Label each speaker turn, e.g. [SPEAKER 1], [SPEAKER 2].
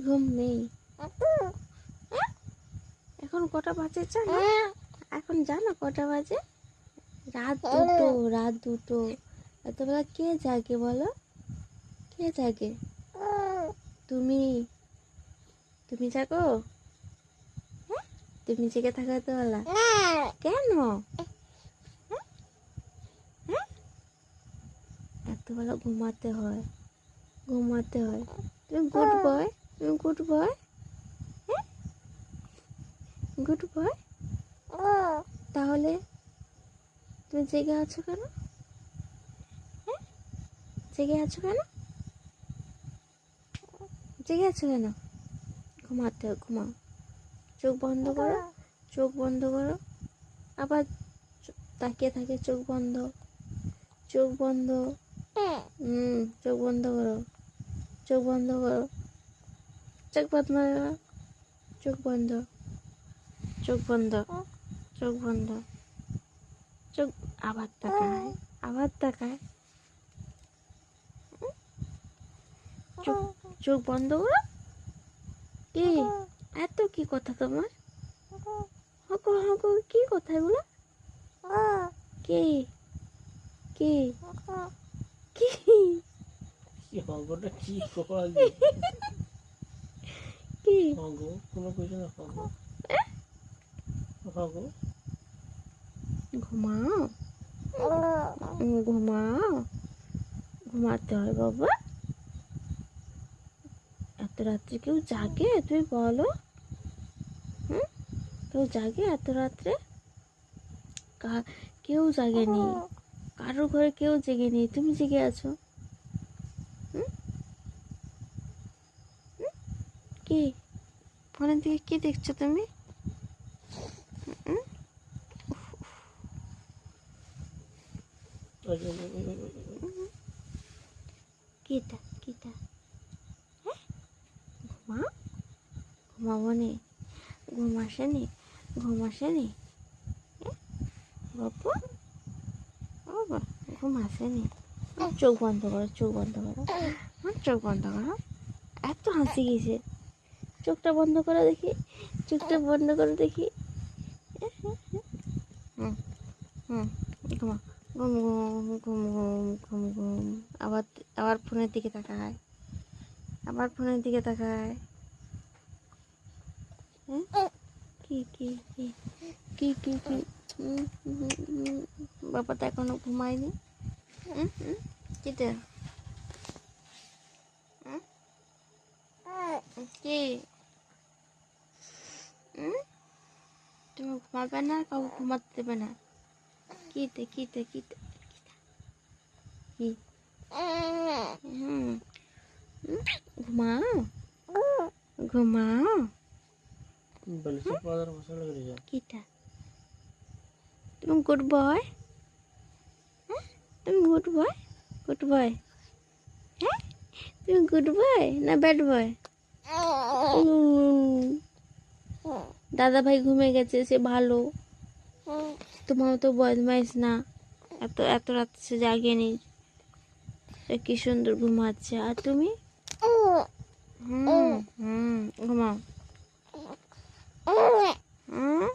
[SPEAKER 1] ঘুম নেই? এখন কটা বাজে জানো এখন জানো কটা বাজে রাত দুটো রাত দুটো এতবেলা কে জাগে বলো কে জাগে তুমি তুমি জাগো? তুমি জেগে থাকো এতবেলা কেন হ্যাঁ? হ্যাঁ? এতবেলা ঘুমাতে হয় ঘুমাতে হয়। তুমি গুড বয় তুমি গুড বয় গুড বয় তাহলে তুমি জেগে আছো কেন? হ্যাঁ? জেগে আছো কেন? জেগে আছো কেন? ঘুমাতে হয়, ঘুমাও। চোখ বন্ধ করো চোখ বন্ধ করো। আবার তাকিয়ে থাকে চোখ বন্ধ। চোখ বন্ধ। হুম চোখ বন্ধ করো। চোখ বন্ধ করো। চোখ বন্ধ চোখ বন্ধ। চোখ বন্ধ। চোখ বন্ধ। চোখ আবার তাকায়। আবার তাকায়। চোখ চোখ বন্ধ করো। কি? এত কি কথা তোমার? হকো হকো, কি কথা এগুলো? কি? কি? কি?
[SPEAKER 2] কি কি
[SPEAKER 1] কি?
[SPEAKER 2] কোনো কিছু না
[SPEAKER 1] ঘুমাও। ঘুমাও। ঘুমাতে হয় বাবা। এত রাত্রে কেউ জাগে? তুমি বলো। হুম? কেউ জাগে এত রাত্রে? কা- কেউ জাগেনি। কারোর ঘরে কেউ জেগে নেই। তুমি জেগে আছো হুম? হুম? কি? ফোনের দিকে কি দেখছ তুমি? কিটা কিটা হ্যাঁ? ঘুমা? ঘুমাবো নি ঘুম আসেনি ঘুম আসেনি হ্যাঁ? বাবু বাবা ঘুম আসেনি চোখ বন্ধ করো চোখ বন্ধ করো। আমার চোখ বন্ধ করো এত হাসি গেছে চোখটা বন্ধ করে দেখি, চোখটা বন্ধ করে দেখি। হুম হুম, ঘুমা, ঘুম ঘুম ঘুম ঘুম ঘুম আবার আবার ফোনের দিকে তাকায়, আবার ফোনের দিকে তাকায়। হ্যাঁ? কি কি কি কি কি কি? বাবা তো এখনও ঘুমায়নি। কিটা? কি? তুমি ঘুমাবে না কাউকে ঘুমাতে দেবে না। কিতে কিতে কিতে কি? হুম। হুম? ঘুমাও? ঘুমাও
[SPEAKER 2] বলছে পাদার মশলা করে যা
[SPEAKER 1] কিটা? তুমি গুড বয় হ্যাঁ তুমি গুড বয় গুড বয় হ্যাঁ? তুমি গুড বয় না ব্যাড বয় দাদা ভাই ঘুমে গেছে, সে ভালো। তোমার তো বদমাইশ না। এত এত রাত সে জাগেনি কি সুন্দর ঘুমাচ্ছে। আর তুমি? হুম হুম, ঘুমাও। হুম।